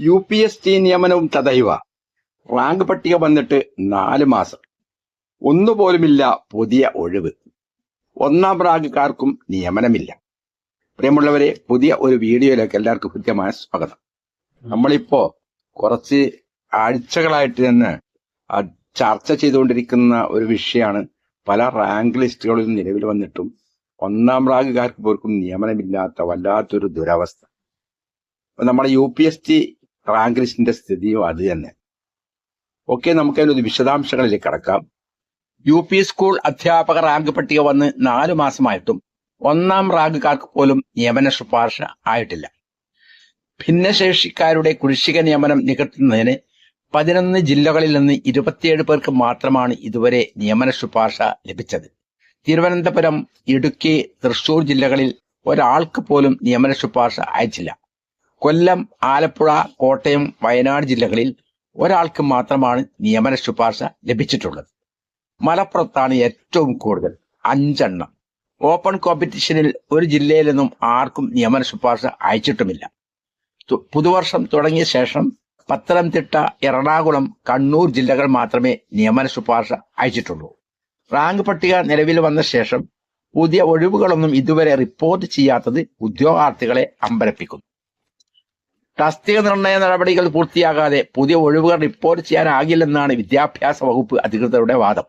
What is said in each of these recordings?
U P S T നിയമനവും തഥൈവ rank പട്ടിക വന്നിട്ട് നാല് മാസം. ഒന്നുപോലുമില്ല പുതിയ ഒഴിവ്. ഒന്നാം റാങ്ക്കാർക്കും നിയമനമില്ല. പ്രിയമുള്ളവരെ പുതിയ ഒരു വീഡിയോയിലേക്ക് എല്ലാവർക്കും കൃത്യമായ സ്വാഗതം. നമ്മളിപ്പോ കുറച്ച് ആഴ്ചകളായിട്ട് തന്നെ ചർച്ച ചെയ്തുകൊണ്ടിരിക്കുന്ന ഒരു വിഷയമാണ് പല റാങ്ക് ലിസ്റ്റുകളിലും നിലവിൽ വന്നിട്ടും ഒന്നാം റാങ്കുകാർക്ക് പോർക്കും നിയമനമില്ലാത്ത വല്ലാത്തൊരു ദുരവസ്ഥ. നമ്മുടെ U P S T rank ലിസ്റ്റിന്റെ സ്ഥിതിയും അത് തന്നെ. ഓക്കെ നമുക്ക് വിശദാംശങ്ങളിലേക്ക് കടക്കാം. യു പി സ്കൂൾ അധ്യാപക റാങ്ക് പട്ടിക വന്ന് നാലു മാസമായിട്ടും ഒന്നാം റാങ്കുകാർക്ക് പോലും നിയമന ശുപാർശ ആയിട്ടില്ല. ഭിന്നശേഷിക്കാരുടെ കുടിശ്ശിക നിയമനം നികത്തുന്നതിന് പതിനൊന്ന് ജില്ലകളിൽ നിന്ന് ഇരുപത്തിയേഴ് പേർക്ക് മാത്രമാണ് ഇതുവരെ നിയമന ശുപാർശ ലഭിച്ചത്. തിരുവനന്തപുരം ഇടുക്കി തൃശൂർ ജില്ലകളിൽ ഒരാൾക്ക് പോലും നിയമന ശുപാർശ അയച്ചില്ല. കൊല്ലം ആലപ്പുഴ കോട്ടയം വയനാട് ജില്ലകളിൽ ഒരാൾക്ക് മാത്രമാണ് നിയമന ശുപാർശ ലഭിച്ചിട്ടുള്ളത്. മലപ്പുറത്താണ് ഏറ്റവും കൂടുതൽ അഞ്ചെണ്ണം. ഓപ്പൺ കോമ്പറ്റീഷനിൽ ഒരു ജില്ലയിൽ നിന്നും ആർക്കും നിയമന ശുപാർശ അയച്ചിട്ടുമില്ല. പുതുവർഷം തുടങ്ങിയ ശേഷം പത്തനംതിട്ട എറണാകുളം കണ്ണൂർ ജില്ലകൾ മാത്രമേ നിയമന ശുപാർശ അയച്ചിട്ടുള്ളൂ. റാങ്ക് പട്ടിക നിലവിൽ വന്ന ശേഷം പുതിയ ഒഴിവുകളൊന്നും ഇതുവരെ റിപ്പോർട്ട് ചെയ്യാത്തത് ഉദ്യോഗാർത്ഥികളെ അമ്പരപ്പിക്കുന്നു തസ്തിക നിർണയ നടപടികൾ പൂർത്തിയാകാതെ പുതിയ ഒഴിവുകൾ റിപ്പോർട്ട് ചെയ്യാനാകില്ലെന്നാണ് വിദ്യാഭ്യാസ വകുപ്പ് അധികൃതരുടെ വാദം.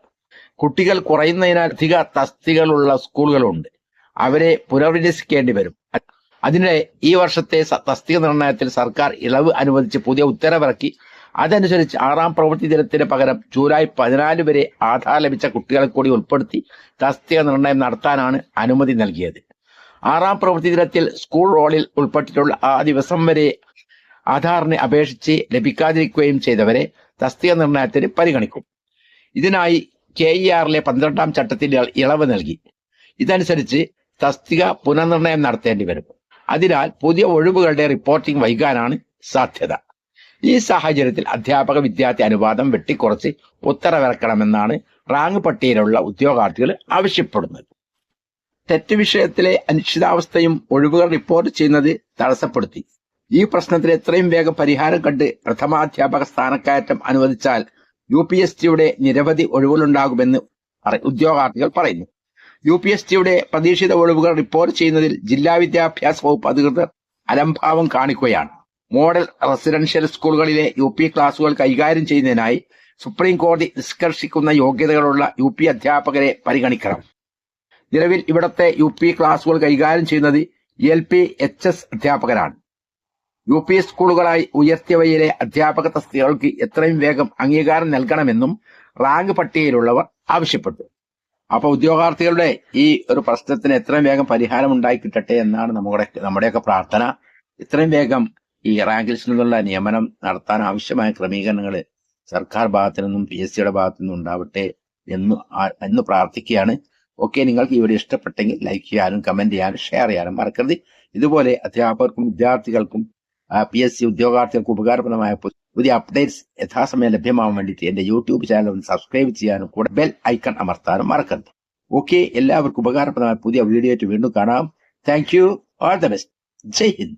കുട്ടികൾ കുറയുന്നതിനാൽ അധിക തസ്തികളുള്ള സ്കൂളുകളുണ്ട്. അവരെ പുനർവിന്യസിക്കേണ്ടി വരും. അതിനിടെ ഈ വർഷത്തെ തസ്തിക നിർണയത്തിൽ സർക്കാർ ഇളവ് അനുവദിച്ച് പുതിയ ഉത്തരവിറക്കി. അതനുസരിച്ച് ആറാം പ്രവൃത്തി ദിനത്തിന് പകരം ജൂലൈ പതിനാല് വരെ ആധാർ ലഭിച്ച കുട്ടികളെ കൂടി ഉൾപ്പെടുത്തി തസ്തിക നിർണയം നടത്താനാണ് അനുമതി നൽകിയത്. ആറാം പ്രവൃത്തി ദിനത്തിൽ സ്കൂൾ റോളിൽ ഉൾപ്പെട്ടിട്ടുള്ള ആ ദിവസം വരെ ആധാറിന് അപേക്ഷിച്ച് ലഭിക്കാതിരിക്കുകയും ചെയ്തവരെ തസ്തിക നിർണയത്തിന് പരിഗണിക്കും. ഇതിനായി കെ ഇ ആറിലെ പന്ത്രണ്ടാം ചട്ടത്തിൽ ഇളവ് നൽകി. ഇതനുസരിച്ച് തസ്തിക പുനർനിർണയം നടത്തേണ്ടി വരും. അതിനാൽ പുതിയ ഒഴിവുകളുടെ റിപ്പോർട്ടിംഗ് വൈകാനാണ് സാധ്യത. ഈ സാഹചര്യത്തിൽ അധ്യാപക വിദ്യാർത്ഥി അനുപാതം വെട്ടിക്കുറച്ച് ഉത്തരവിറക്കണമെന്നാണ് റാങ്ക് പട്ടികയിലുള്ള ഉദ്യോഗാർത്ഥികൾ ആവശ്യപ്പെടുന്നത്. തെറ്റ് വിഷയത്തിലെ അനിശ്ചിതാവസ്ഥയും ഒഴിവുകൾ റിപ്പോർട്ട് ചെയ്യുന്നത് തടസ്സപ്പെടുത്തി. ഈ പ്രശ്നത്തിന് എത്രയും വേഗം പരിഹാരം കണ്ട് പ്രഥമാധ്യാപക സ്ഥാനക്കയറ്റം അനുവദിച്ചാൽ യു പി എസ് ടിയുടെ നിരവധി ഒഴിവുകളുണ്ടാകുമെന്ന് ഉദ്യോഗാർത്ഥികൾ പറയുന്നു. യു പി എസ് ടിയുടെ പ്രതീക്ഷിത ഒഴിവുകൾ റിപ്പോർട്ട് ചെയ്യുന്നതിൽ ജില്ലാ വിദ്യാഭ്യാസ വകുപ്പ് അധികൃതർ അലംഭാവം കാണിക്കുകയാണ്. മോഡൽ റെസിഡൻഷ്യൽ സ്കൂളുകളിലെ യു പി ക്ലാസുകൾ കൈകാര്യം ചെയ്യുന്നതിനായി സുപ്രീം കോടതി നിഷ്കർഷിക്കുന്ന യോഗ്യതകളുള്ള യു പി അധ്യാപകരെ പരിഗണിക്കണം. നിലവിൽ ഇവിടത്തെ യു പി ക്ലാസുകൾ കൈകാര്യം ചെയ്യുന്നത് എൽ പി എച്ച് എസ് അധ്യാപകരാണ്. യു പി സ്കൂളുകളായി ഉയർത്തിയവയിലെ അധ്യാപക തസ്തികൾക്ക് എത്രയും വേഗം അംഗീകാരം നൽകണമെന്നും റാങ്ക് പട്ടികയിലുള്ളവർ ആവശ്യപ്പെട്ടു. അപ്പൊ ഉദ്യോഗാർത്ഥികളുടെ ഈ ഒരു പ്രശ്നത്തിന് എത്രയും വേഗം പരിഹാരം ഉണ്ടായി കിട്ടട്ടെ എന്നാണ് നമ്മുടെ നമ്മുടെയൊക്കെ പ്രാർത്ഥന. ഇത്രയും വേഗം ഈ റാങ്ക് ലിസ്റ്റിൽ നിന്നുള്ള നിയമനം നടത്താൻ ആവശ്യമായ ക്രമീകരണങ്ങൾ സർക്കാർ ഭാഗത്തു നിന്നും പി എസ് സിയുടെ ഭാഗത്തു നിന്നും ഉണ്ടാവട്ടെ എന്ന് എന്ന് പ്രാർത്ഥിക്കുകയാണ്. ഓക്കെ നിങ്ങൾക്ക് ഈ വീഡിയോ ഇഷ്ടപ്പെട്ടെങ്കിൽ ലൈക്ക് ചെയ്യാനും കമന്റ് ചെയ്യാനും ഷെയർ ചെയ്യാനും മറക്കരുത്. ഇതുപോലെ അധ്യാപകർക്കും വിദ്യാർത്ഥികൾക്കും പി എസ് സി ഉദ്യോഗാർത്ഥികൾക്ക് ഉപകാരപ്രദമായ പുതിയ അപ്ഡേറ്റ്സ് യഥാസമയം ലഭ്യമാവാൻ വേണ്ടിയിട്ട് എന്റെ യൂട്യൂബ് ചാനൽ ഒന്ന് സബ്സ്ക്രൈബ് ചെയ്യാനും കൂടെ ബെൽ ഐക്കൺ അമർത്താനും മറക്കരുത്. ഓക്കെ എല്ലാവർക്കും ഉപകാരപ്രദമായ പുതിയ വീഡിയോ വീണ്ടും കാണാം. Thank you all the best Jai Hind.